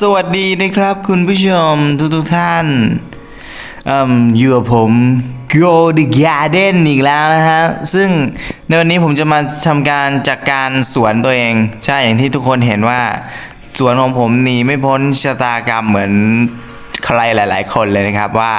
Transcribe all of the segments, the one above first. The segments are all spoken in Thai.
สวัสดีนะครับคุณผู้ชมทุกทุกท่านอยู่กับผม Go the Garden อีกแล้วนะฮะ ซึ่งในวันนี้ผมจะมาทำการจัดกการสวนตัวเอง ใช่อย่างที่ทุกคนเห็นว่า สวนของผมหนีไม่พ้นชะตากรรมเหมือนใครหลาย ๆ คนเลยนะครับว่า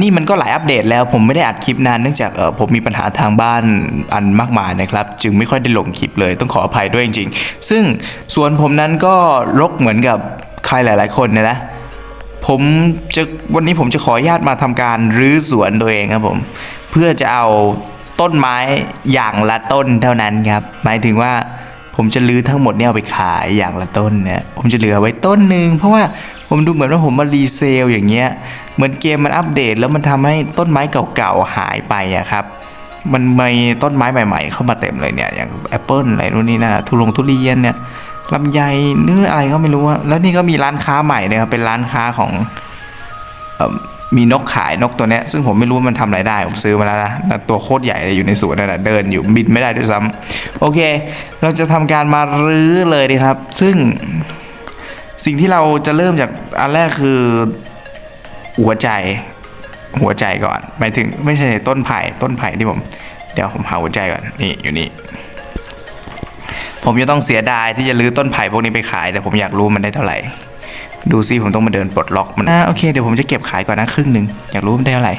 นี่มันก็หลายอัปเดตแล้วผมไม่ได้อัดคลิปนานเนื่องจากผมมีปัญหาทางบ้านอันมากมายนะครับ จึงไม่ค่อยได้ลงคลิปเลยต้องขออภัยด้วยจริงๆ ซึ่งสวนผมนั้นก็รกเหมือนกับใครหลาย ๆ คนเนี่ยนะผมจะวันนี้ผมจะขออนุญาตมาทำการรื้อสวนตัวเองครับผมเพื่อจะเอาต้นไม้อย่างละต้นเท่านั้นครับ หมายถึงว่าผมจะรื้อทั้งหมดเนี่ยเอาไปขายอย่างละต้นเนี่ยผมจะเหลือไว้ต้นหนึ่งเพราะว่า ผมดูเหมือนว่าผมมารีเซลอย่างเงี้ย เหมือนเกมมันอัปเดต แล้วมันทำให้ต้นไม้เก่าๆหายไปอะครับ มันมีต้นไม้ใหม่ ๆ เข้ามาเต็มเลยเนี่ย อย่างแอปเปิลอะไรนู่นนี่นั่นอะทุลงทุเรียนเนี่ยลำไยเนื้ออะไรก็ไม่รู้อะแล้วนี่ก็มีร้านค้าใหม่เนี่ยครับ เป็นร้านค้าของมีนกขายนกตัวเนี้ยซึ่งผมไม่รู้มันทำอะไรได้ ผมซื้อมาแล้วนะต่ตัวโคตรใหญ่เลยอยู่ในสวนนั่นแหะเดินอยู่บินไม่ได้ด้วยซ้ำโอเค เราจะทำการมารื้อเลยดีครับ ซึ่ง สิ่งที่เราจะเริ่มจากอันแรกคือหัวใจ หัวใจก่อนหมายถึงไม่ใช่ต้นไผ่ต้นไผ่ที่ผม เดี๋ยวผมหาหัวใจก่อนนี่อยู่นี่ผมจะต้องเสียดายที่จะรื้อต้นไผ่พวกนี้ไปขาย แต่ผมอยากรู้มันได้เท่าไหร่ ดูซิผมต้องมาเดินปลดล็อกมันอ่าโอเคเดี๋ยวผมจะเก็บขายก่อนนะครึ่งหนึ่งอยากรู้มันได้เท่าไหร่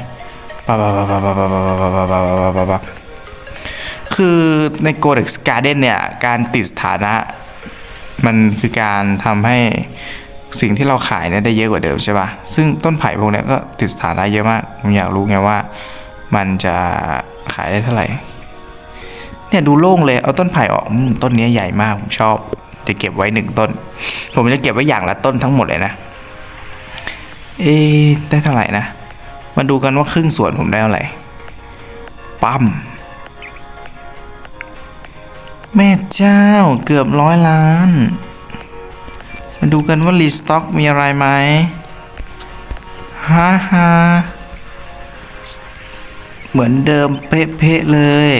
ปะปะปะปะปะปะปะปะปะปะปะปะปะคือใน g o d e x Garden เนี่ย การติดสถานะ มันคือการทำให้สิ่งที่เราขายเนี่ยได้เยอะกว่าเดิมใช่ป่ะ ซึ่งต้นไผ่พวกนี้ก็ติดสถานะเยอะมาก ผมอยากรู้ไงว่า มันจะขายได้เท่าไหร่ เนี่ยดูโล่งเลย เอาต้นไผ่ออก ต้นนี้ใหญ่มาก ผมชอบ จะเก็บไว้หนึ่งต้น ผมจะเก็บไว้อย่างละต้นทั้งหมดเลยนะ เอ๊ได้เท่าไหร่นะ มาดูกันว่าครึ่งส่วนผมได้เท่าไหร่ ปั๊ม แม่เจ้าเกือบร้อยล้าน มาดูกันว่ารีสต็อกมีอะไรไหมฮ่าฮ่าเหมือนเดิมเป๊ะๆเลย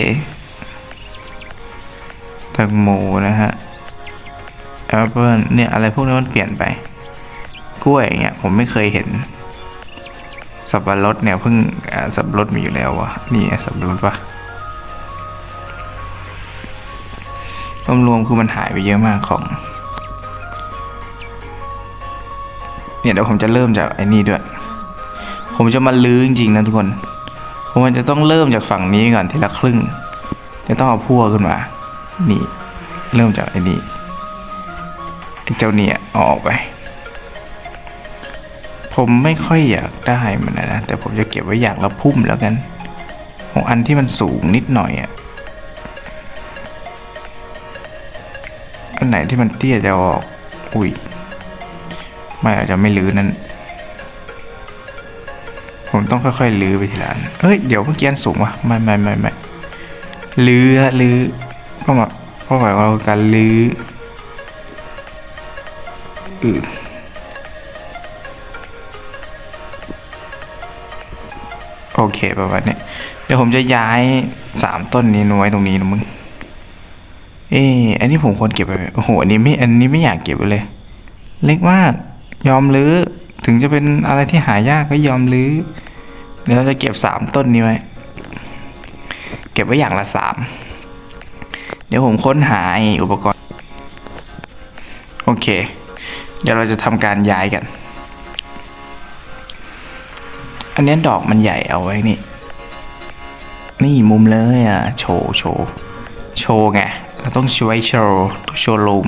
แตงโมนะฮะแอปเปิลเนี่ยอะไรพวกนี้มันเปลี่ยนไป กล้วยเงี้ยผมไม่เคยเห็น สับปะรดเนี่ยเพิ่งสับปะรดมีอยู่แล้ววะนี่สับปะรดปะ รวมๆคือมันหายไปเยอะมากของ เนี่ยเดี๋ยวผมจะเริ่มจากไอ้นี่ด้วย ผมจะมาลื้อจริงๆนะทุกคนผมมันจะต้องเริ่มจากฝั่งนี้ก่อนทีละครึ่ง จะต้องเอาพั่วขึ้นมา นี่ เริ่มจากไอ้นี่ไอ้เจ้าเนี่ยออกไป ผมไม่ค่อยอยากได้มันนะแต่ผมจะเก็บไว้อย่างละพุ่มแล้วกัน ของอันที่มันสูงนิดหน่อยอะ อันไหนที่มันเตี้ยจะออก อุ้ย ไม่อาจจะไม่ลื้อนั่น ผมต้องค่อยๆลื้อไปทีละอันเฮ้ย เดี๋ยวเมื่อกี้อันสูงวะไม่ไม่ไม่ไม่ลื้อฮะลื้อเพราะว่าเพราะว่าเราการลื้ออือโอเคประมาณนี้เดี๋ยวผมจะย้ายสามต้นนี้นไว้ตรงนี้นะมึง เอออันนี้ผมควรเก็บไปโอ้โห อันนี้ไม่ อันนี้ไม่อยากเก็บไว้เลย เล็กมาก ยอมรื้อ ถึงจะเป็นอะไรที่หายากก็ยอมรื้อ เดี๋ยวเราจะเก็บสามต้นนี้ไว้ เก็บไว้อย่างละสาม เดี๋ยวผมค้นหาอุปกรณ์ โอเค เดี๋ยวเราจะทำการย้ายกัน อันนี้ดอกมันใหญ่เอาไว้นี่ นี่มุมเลยอะ โชว์โชว์โชว์ไง เราต้องช่วยโชว์โชว์รูม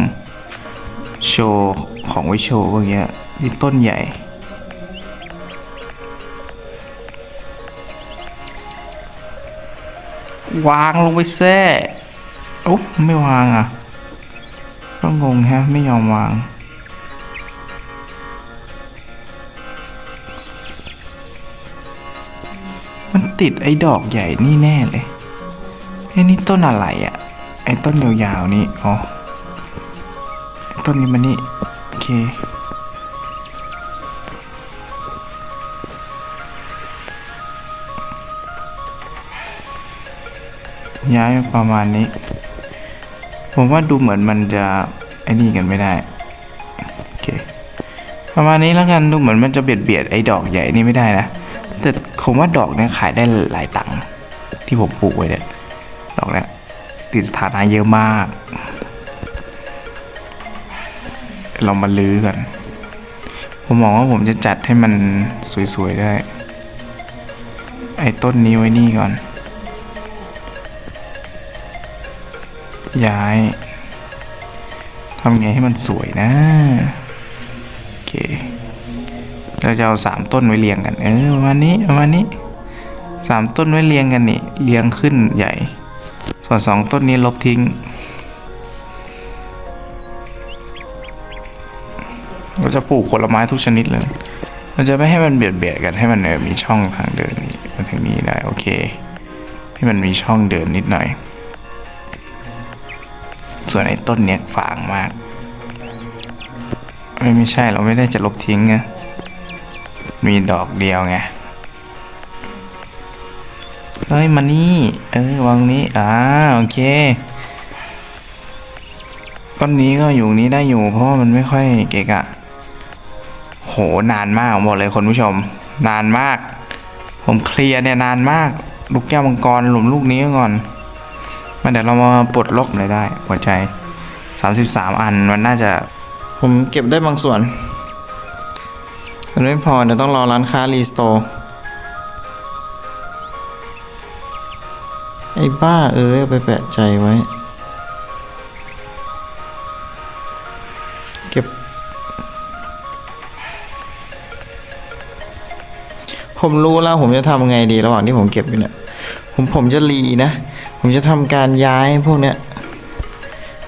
โชว์ของไว้โชว์พวกเงี้ยนี่ต้นใหญ่วางลงไปแซ่โอ้ไม่วางอะ ก็งงฮะ ไม่ยอมวาง มันติดไอ้ดอกใหญ่นี่แน่เลยไอ้นี่ต้นอะไรอะ่ะ อ้ต้นยาวๆนี่อ๋อต้นนี้มันนี่โอเคย้ายประมาณนี้ ผมว่าดูเหมือนมันจะไอ้นี่กันไม่ได้โอเคประมาณนี้แล้วกันดูเหมือนมันจะเบียดเบียดไอ้ดอกใหญ่นี่ไม่ได้นะแต่ผมว่าดอกเนี่ยขายได้หลายตังค์ที่ผมปลูกไว้เนี่ยดอกเนี่ย ติดสถานะเยอะมากลองมาลื้อกัน ผมมองว่าผมจะจัดให้มันสวยๆได้ ไอ้ต้นนี้ไว้นี่ก่อน ย้ายทำไงให้มันสวยนะโอเคเราจะเอาสามต้นไว้เรียงกัน เออประมาณนี้ประมาณนี้สามต้นไว้เรียงกันนี่เรียงขึ้นใหญ่ ส่วนสองต้นนี้ลบทิ้ง เราจะปลูกผลไม้ทุกชนิดเลยเราจะไม่ให้มันเบียดเบียดกันให้มันมีช่องทางเดินนี้มาทางนี้ได้โอเคให้มันมีช่องเดินนิดหน่อย ส่วนไอ้ต้นเนี้ยฝางมากไม่ไม่ใช่เราไม่ได้จะลบทิ้งไงมีดอกเดียวไง เฮ้ยมานี่ เออวางนี้ อ่า โอเค ต้นนี้ก็อยู่นี้ได้อยู่ เพราะว่ามันไม่ค่อยเกะกะ โห นานมากผมบอกเลยคุณผู้ชม นานมาก ผมเคลียร์เนี่ยนานมาก ลูกแก้วมังกรหลุมลูกนี้ก่อนมาเดี๋ยวเรามาปลดล็อกเลยได้ หัวใจ 33 อัน มันน่าจะ ผมเก็บได้บางส่วน มันไม่พอเดี๋ยวต้องรอร้านค้ารีสโตร์ ไอ้บ้าเอ้ยเอไปแปะใจไว้ เก็บ ผมรู้แล้วผมจะทำไงดีระหว่างที่ผมเก็บอยู่เนี่ย ผมผมจะรีนะ ผมจะทำการย้ายพวกเนี้ย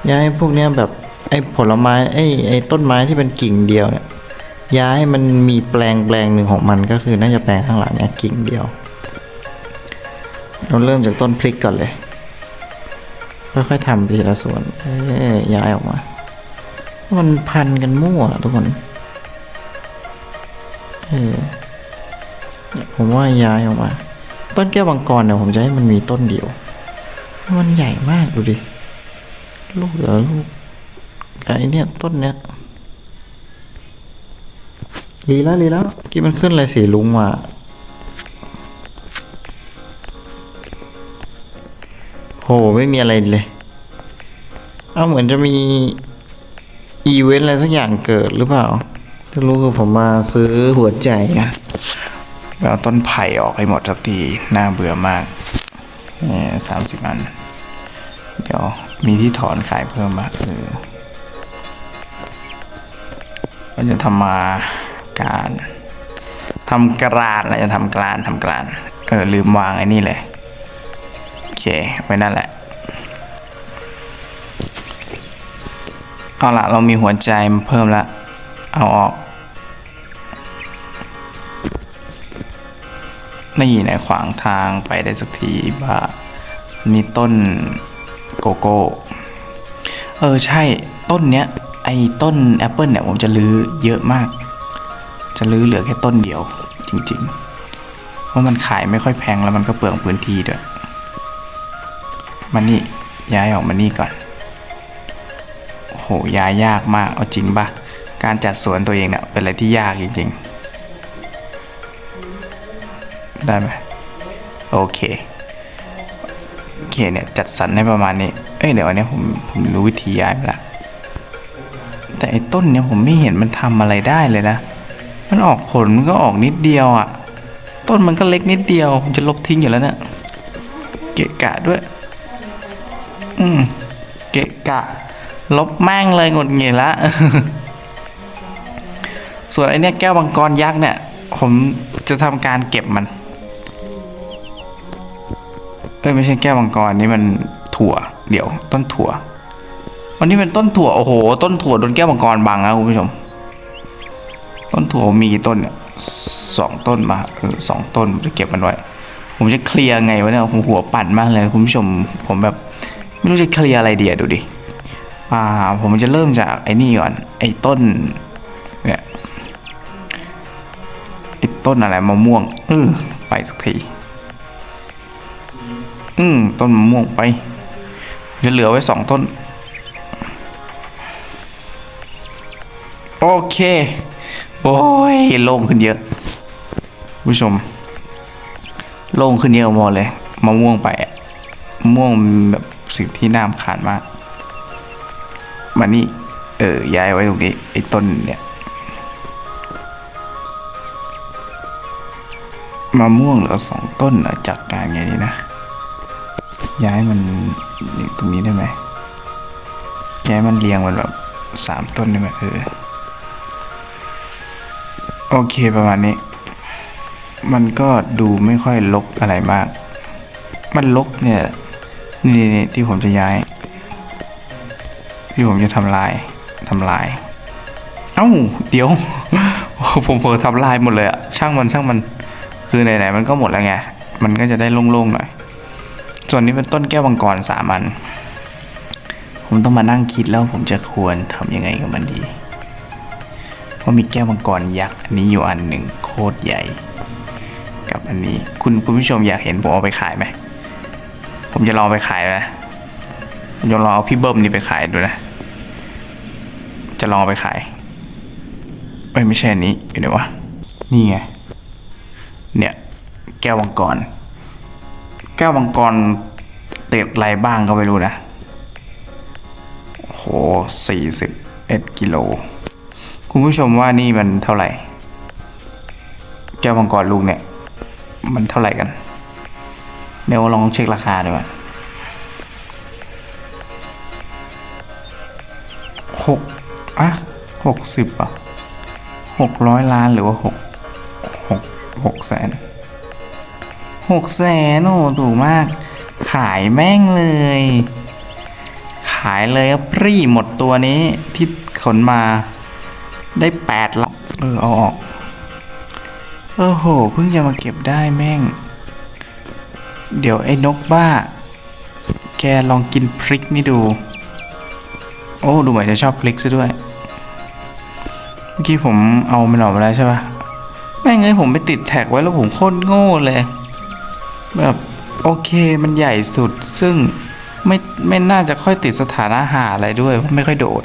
ย้ายพวกเนี้ยแบบไอ้ผลไม้ไอ้ไอ้ต้นไม้ที่เป็นกิ่งเดียวเนี่ยย้ายมันมีแปลงแปลงหนึ่งของมันก็คือน่าจะแปลงข้างหลังเนี่ยกิ่งเดียว เราเริ่มจากต้นพริกก่อนเลย ค่อยๆทำทีละส่วนย้ายออกมา มันพันกันมั่วทุกคนเออผมว่าย้ายออกมา ต้นแก้วบางกรเนี่ยผมจะให้มันมีต้นเดียว มันใหญ่มากดูดิ ลูกเหลือลูกไอ้เนี่ยต้นเนี้ยรีแล้วรีแล้วกี้มันขึ้นอะไรสีลุงมา ไม่มีอะไรเลย เอาเหมือนจะมีอีเวนต์อะไรสักอย่างเกิดหรือเปล่าถ้ารู้คือผมมาซื้อหัวใจอะไปเอาต้นไผ่ออกให้หมดสักทีน่าเบื่อมากนี่สามสิบอัน เดี๋ยวมีที่ถอนขายเพิ่มมาเออเราจะทำมาการทำกรานเราจะทำกรานทำกราน เออลืมวางไอ้นี่เลย เค ไว้นั่นแหละ เอาละเรามีหัวใจมาเพิ่มละ เอาออกนี่ไหนขวางทางไปได้สักทีบ้ามีต้นโกโก้ เออใช่ต้นเนี้ย ไอ้ต้นแอปเปิลเนี่ยผมจะลื้อเยอะมาก จะลื้อเหลือแค่ต้นเดียวจริงๆ เพราะมันขายไม่ค่อยแพงแล้วมันก็เปลืองพื้นที่ด้วย มานี่ย้ายออกมานี่ก่อนโอ้โหย้ายยากมากเอาจริงปะการจัดสวนตัวเองเนี่ยเป็นอะไรที่ยากจริงๆ ได้ไหมโอเคโอเคเนี่ยจัดสรรให้ประมาณนี้ เอ้ยเดี๋ยวอันนี้ผมผมรู้วิธีย้ายไปละแต่ไอ้ต้นเนี่ยผมไม่เห็นมันทำอะไรได้เลยนะ มันออกผลมันก็ออกนิดเดียวอะ่ะ ต้นมันก็เล็กนิดเดียวผมจะลบทิ้งอยู่แล้วเนะี่ยเกะกะด้วย อืม เกะกะ ลบแม่งเลยหงดหงิดละ ส่วนไอเนี้ยแก้วมังกรยักษ์เนี่ย ผมจะทำการเก็บมัน เอ้ยไม่ใช่แก้วมังกรนี่มันถั่ว เดี๋ยว ต้นถั่ว วันนี้เป็นต้นถั่ว โอ้โห ต้นถั่วโดนแก้วมังกรบังนะคุณผู้ชม ต้นถั่วมีกี่ต้นเนี่ยสองต้นมาสองต้นจะเก็บมันไว้ ผมจะเคลียร์ไงวะเนี่ยผมหัวปั่นมากเลยคุณผู้ชมผมแบบ ไม่รู้จะเคลียร์อะไรเดีอะดูดิ อ่า ผมจะเริ่มจากไอ้นี่ก่อน ไอ้ต้น เนี่ย ไอ้ต้นอะไรมะม่วงเออไปสักที อืมต้นมะม่วงไป จะเหลือไว้สองต้น โอเค โอ้ยโล่งขึ้นเยอะ ผู้ชม โล่งขึ้นเยอะพอเลย มะม่วงไปมะม่วงแบบ สิ่งที่น่ารำคาญมาก มานี่ เออ ย้ายไว้ตรงนี้ไอ้ต้นเนี่ย มะม่วงเหลือสองต้นอจัดการไงดีนะ ย้ายมันอยู่ตรงนี้ได้ไหม ย้ายมันเรียงมันแบบสามต้นได้ไหมเออ โอเคประมาณนี้ มันก็ดูไม่ค่อยลกอะไรมาก มันลกเนี่ย นี่นี่ที่ผมจะย้าย ที่ผมจะทำลายทำลาย เอ้า เดี๋ยวโอ้ผมเผลอทำลายหมดเลยอะช่างมันช่างมัน คือไหนๆมันก็หมดแล้วไง มันก็จะได้โล่งๆหน่อย ส่วนนี้เป็นต้นแก้วมังกรสามันผมต้องมานั่งคิดแล้วผมจะควรทำยังไงกับมันดี เพราะมีแก้วมังกรยักษ์อันนี้อยู่อันหนึ่งโคตรใหญ่ กับอันนี้ คุณคุณผู้ชมอยากเห็นผมเอาไปขายไหม ผมจะลองไปขายนะผมจะลองเอาพี่เบิ้มนี่ไปขายดูนะ จะลองไปขายเอ้ยไม่ใช่นี้อยู่ไหนวะ นี่ไง เนี่ย แก้วมังกร แก้วมังกรเตดอะไรบ้างก็ไม่รู้นะ โหสี่สิบเอ็ดกิโล คุณผู้ชมว่านี่มันเท่าไหร่ แก้วมังกรลูกเนี่ย มันเท่าไหร่กัน เดี๋ยวลองเช็คราคาดูก่อนหกอะหกสิบอะหกร้อยล้านหรือว่าหกหกหกแสนหกแสนโอ้ถูกมาก ขายแม่งเลย ขายเลยครับปรีหมดตัวนี้ที่ขนมาได้แปดลับเออเอาออกโอ้โห เพิ่งจะมาเก็บได้แม่ง เดี๋ยวไอ้นกบ้า แกลองกินพริกนี่ดู โอ้ ดูเหมือนจะชอบพริกซะด้วย เมื่อกี้ผมเอามันออกมาแล้วใช่ปะแม่งไงผมไปติดแท็กไว้แล้วผมโคตรโง่เลย แบบโอเคมันใหญ่สุดซึ่งไม่ไม่น่าจะค่อยติดสถานะหาอะไรด้วยเพราะไม่ค่อยโดน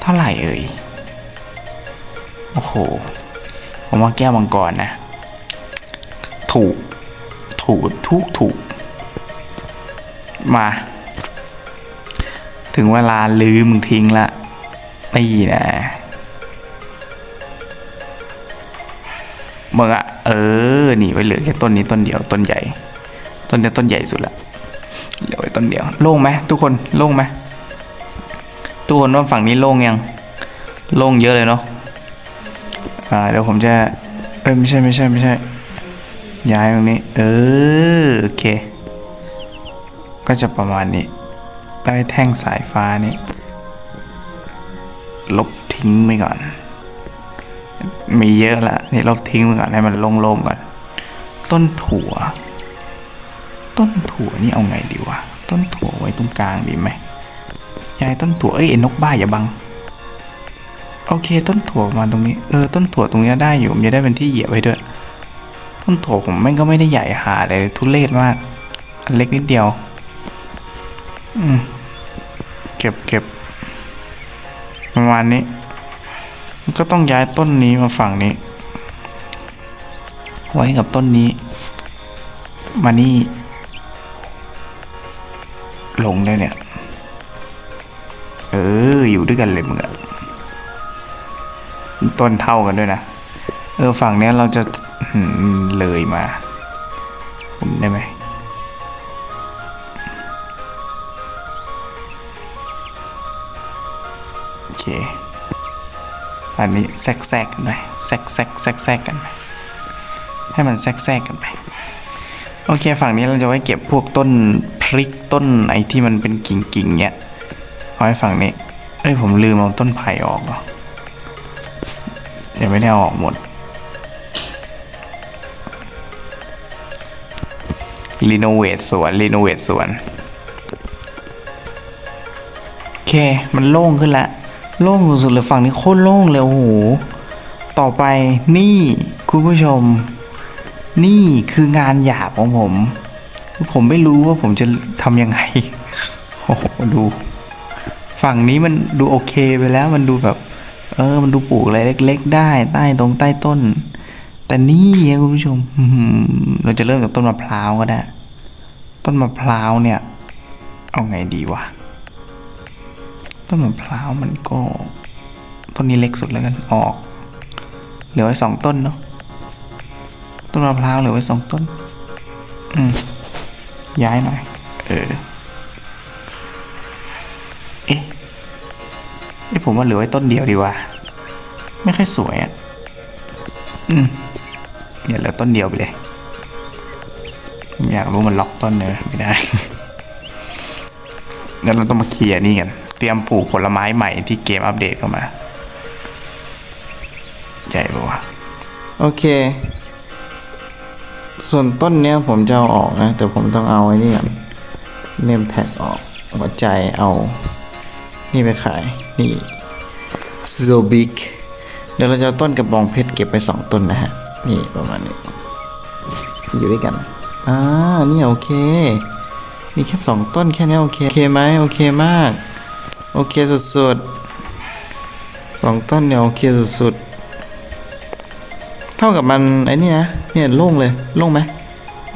เท่าไหร่เอ่ย โอ้โห ผมว่าแก้วมังกรนะ ถูก ถูกทุกถูก มา ถึงเวลาลืมมึงทิ้งละนี่นะมึงอะเออนี่ไว้เหลือแค่ต้นนี้ต้นเดียวต้นใหญ่ ต้นเนี้ยต้นใหญ่สุดละเหลือไว้ต้นเดียวโล่งไหมทุกคนโล่งไหมทุกคนว่าฝั่งนี้โล่งยังโล่งเยอะเลยเนาะอ่าเดี๋ยวผมจะเอ้ยไม่ใช่ไม่ใช่ไม่ใช่ ย้ายตรงนี้ เออ โอเค ก็จะประมาณนี้ ได้แท่งสายฟ้านี้ลบทิ้งไปก่อน มีเยอะละนี่ลบทิ้งไปก่อน ให้มันโล่งๆก่อน ต้นถั่ว ต้นถั่วนี่เอาไงดีวะ ต้นถั่วไว้ตรงกลางดีไหมยายต้นถั่ว เอ้ยนกบ้าอย่าบัง โอเค ต้นถั่วมาตรงนี้ เออ ต้นถั่วตรงนี้ได้อยู่ มันจะได้เป็นที่เหยียบไว้ด้วย ต้นถั่วผมแม่งก็ไม่ได้ใหญ่หาเลยทุเรศมาก อันเล็กนิดเดียว อืม เก็บเก็บประมาณนี้ ก็ต้องย้ายต้นนี้มาฝั่งนี้ ไว้กับต้นนี้ มานี่ลงได้เนี่ย เออ อยู่ด้วยกันเลยมึงอะต้นเท่ากันด้วยนะ เออ ฝั่งเนี้ยเราจะ เลยมาได้ไหมโอเคอันนี้แทรกแทรกกันไปแทรกแทรกแทรกแทรกกันไปให้มันแทรกแทรกกันไป โอเคฝั่งนี้เราจะไว้เก็บพวกต้นพริกต้นไอ้ที่มันเป็นกิ่งกิ่งเนี้ยเอาไว้ฝั่งนี้ เอ้ยผมลืมเอาต้นไผ่ออกเหรอยังไม่ได้เอาออกหมด รีโนเวทสวนรีโนเวทสวนโอเค มันโล่งขึ้นละโล่งสุดๆเลยฝั่งนี้โคตรโล่งเลยโอ้โหต่อไปนี่คุณผู้ชม นี่คืองานหยาบของผม ผมไม่รู้ว่าผมจะทำยังไงโอ้โหดู ฝั่งนี้มันดูโอเคไปแล้วมันดูแบบ เออ มันดูปลูกอะไรเล็ก ๆ ได้ใต้ตรงใต้ต้น แต่นี่อะคุณผู้ชมเราจะเริ่มจากต้นมะพร้าวก็ได้ ต้นมะพร้าวเนี่ย เอาไงดีวะ ต้นมะพร้าวมันก็ ต้นนี้เล็กสุดแล้วกันออก เหลือไว้สองต้นเนาะ ต้นมะพร้าวเหลือไว้สองต้น อืม ย้ายหน่อย เออ เอ๊ะเอ๊ะผมว่าเหลือไว้ต้นเดียวดีว่าไม่ค่อยสวยอะ อืมเนี่ยเหลือต้นเดียวไปเลย อยากรู้มันล็อกต้นเนอะไม่ได้งั้นเราต้องมาเคลียร์นี่กัน เตรียมปลูกผลไม้ใหม่ที่เกมอัปเดตเข้ามาใช่ปะวะโอเค ส่วนต้นเนี้ยผมจะเอาออกนะ แต่ผมต้องเอาไอ้นี่ก่อนเนมแท็กออกหัวใจเอา นี่ไปขาย นี่ so big เดี๋ยวเราจะเอาต้นกระบองเพชรเก็บไปสองต้นนะฮะ นี่ประมาณนี้ อยู่ด้วยกัน อ่านี่โอเค มีแค่สองต้นแค่นี้โอเค โอเคไหมโอเคมาก โอเคสุดๆสองต้นเนี่ยโอเคสุดๆ เท่ากับมันไอ้นี่นะ เนี่ยโล่งเลยโล่งไหม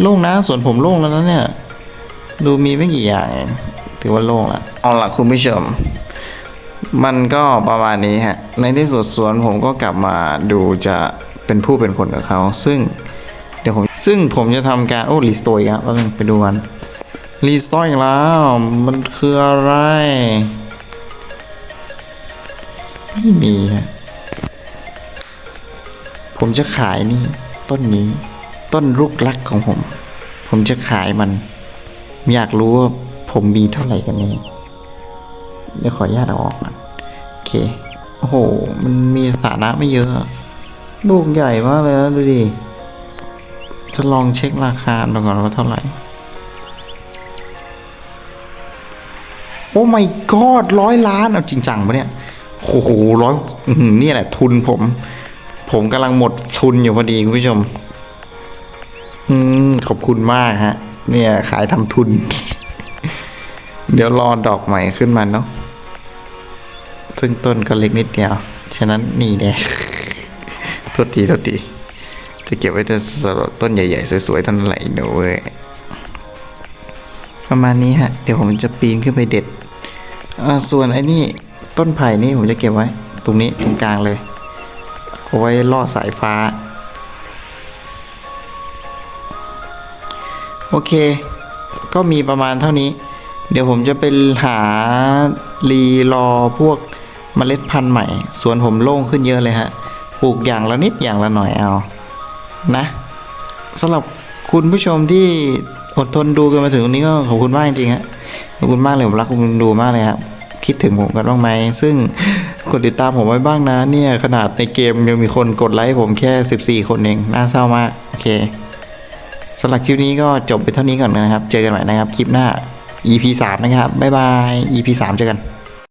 โล่งนะส่วนผมโล่งแล้วนะเนี่ย ดูมีไม่กี่อย่าง ถือว่าโล่งละเอาละคุณผู้ชม มันก็ประมาณนี้ฮะ ในที่สุดสวนผมก็กลับมาดูจะเป็นผู้เป็นคนกับเขา ซึ่ง ซึ่งผมจะทำการ โอ้รีสโตร์อีกแล้วแป๊บไปดูกันรีสโตร์อีกแล้ว มันคืออะไร ไม่มีฮะผมจะขายนี่ ต้นนี้ ต้นลูกรักของผม ผมจะขายมัน อยากรู้ว่าผมมีเท่าไหร่กันนี่เดี๋ยวขออนุญาตเอาออกก่อนโอเค โอ้โห มันมีสถานะไม่เยอะอะ ลูกใหญ่มากเลยนะดูดิ จะลองเช็คราคาดูก่อนว่าเท่าไหร่ โอ้ my god ร้อยล้าน เอาจริงจังปะเนี่ย โอ้โหร้อยนี่แหละทุนผม ผมกำลังหมดทุนอยู่พอดีคุณผู้ชม อืม ขอบคุณมากฮะ เนี่ยขายทำทุน เดี๋ยวรอดอกใหม่ขึ้นมาเนาะซึ่งต้นก็เล็กนิดเดียว ฉะนั้นนี่แน่โทษทีโทษที จะเก็บไว้แต่สำหรับต้นใหญ่ๆ สวยๆต้นไหลหนูเว้ยประมาณนี้ฮะ เดี๋ยวผมจะปีนขึ้นไปเด็ด ส่วนไอ้นี่ต้นไผ่นี่ผมจะเก็บไว้ ตรงนี้ตรงกลางเลย เอาไว้ล่อสายฟ้า โอเค ก็มีประมาณเท่านี้ เดี๋ยวผมจะไปหารีรอพวกเมล็ดพันธุ์ใหม่ สวนผมโล่งขึ้นเยอะเลยฮะ ปลูกอย่างละนิดอย่างละหน่อยเอา นะสำหรับคุณผู้ชมที่อดทนดูกันมาถึงตรงนี้ก็ขอบคุณมากจริงๆฮะขอบคุณมากเลยผมรักคุณดูมากเลยครับคิดถึงผมกันบ้างไหมซึ่งกดติดตามผมไว้บ้างนะเนี่ยขนาดในเกมยังมีคนกดไลค์ผมแค่ 14 คนเองน่าเศร้ามากโอเคสำหรับคลิปนี้ก็จบไปเท่านี้ก่อนนะครับ เจอกันใหม่นะครับคลิปหน้า EP 3 นะครับบ๊ายบาย EP 3 เจอกัน